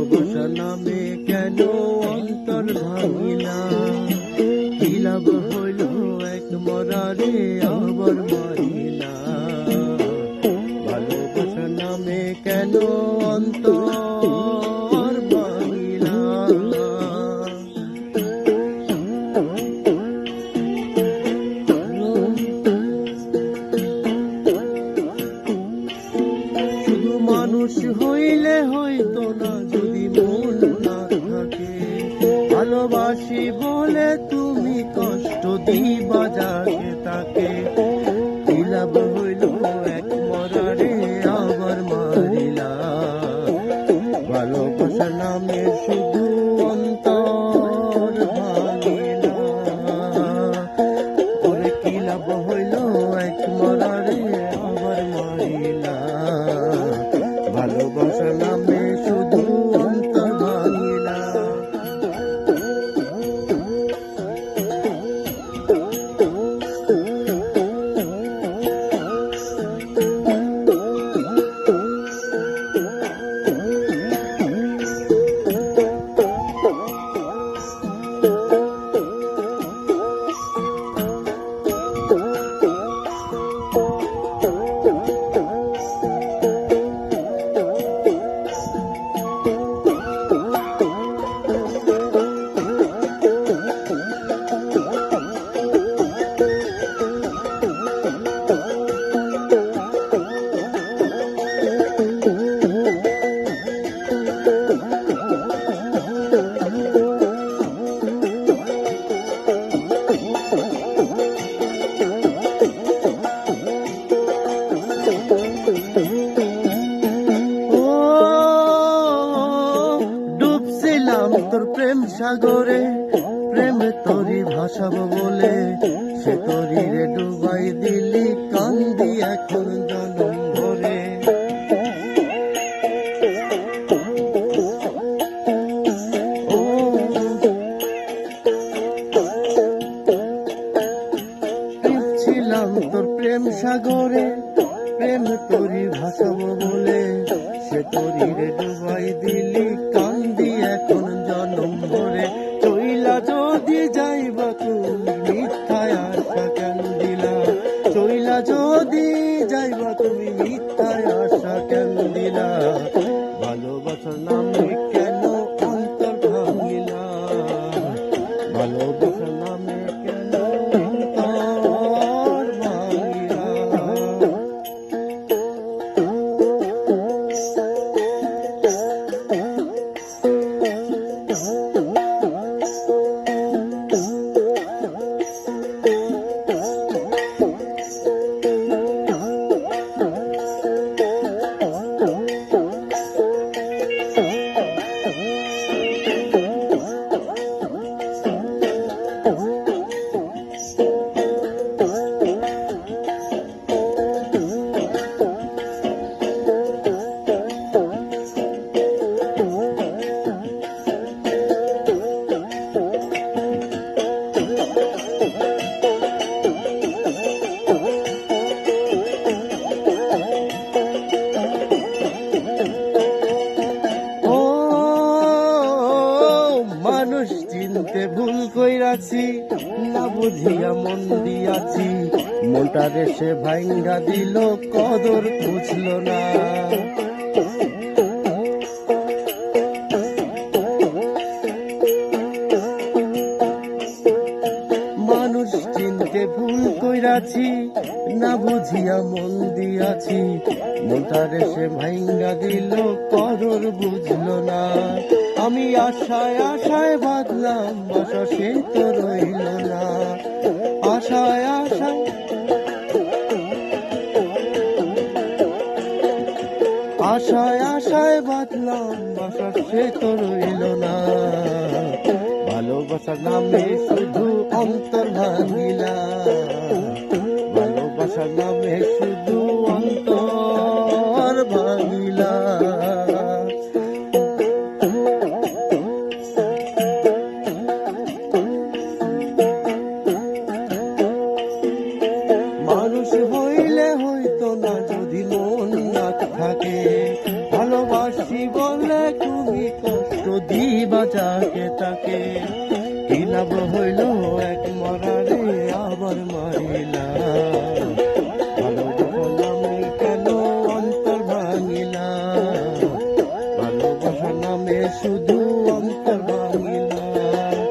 ভালোবাসা নামে হইতো না, যদি মন না থাকে। ভালোবাসি বলে তুমি কষ্ট দিবা যাকে তাকে। লাভ হইল এক মরারে, আবার মারিলা। ভালোবাসা নামে শুধু অন্তর ভাঙিলা। তোর প্রেম সাগরে, প্রেম তোরি ভাসাবো বলে। সে তোরি রে ডুবাই দিলি, কান্দি এখন জনম ভরে। ছিলাম তোর প্রেম সাগরে, প্রেম তোরি ভাসাবো বলে। সে তোরি রে ডুবাই দিলি, কান্দি এখন জনম ভরে চইলা যদি যাইবা তুমি মিথ্যায় আশা কেন দিলা? চইলা যদি যাইবা তুমি মিথ্যায় আশা কেন দিলা? ভালোবাসার নামে কেন অন্তর ভাঙিলা? ভালোবাসার ভুল কইরাছি, না বুঝিয়া মন দিয়াছি। মনটা দেশে ভাঙ্গা দিল, কদর বুঝলো না। মানুষ চিনতে ভুল কইরাছি, না বুঝিয়া মন দিয়াছি। মনটা রেসে ভাঙ্গা দিল, কদর বুঝলো না। আমি আশায় আশায় বাঁধলাম বাসা সে তো রইল না। আশায় আশায় আশায় আশায় বাঁধলাম বাসা সে তো রইল না। ভালোবাসার নামে শুধু অন্তর ভাঙিলা। ভালোবাসার নামে শুধু দিবা যাকে তাকে কি লাভ হইল?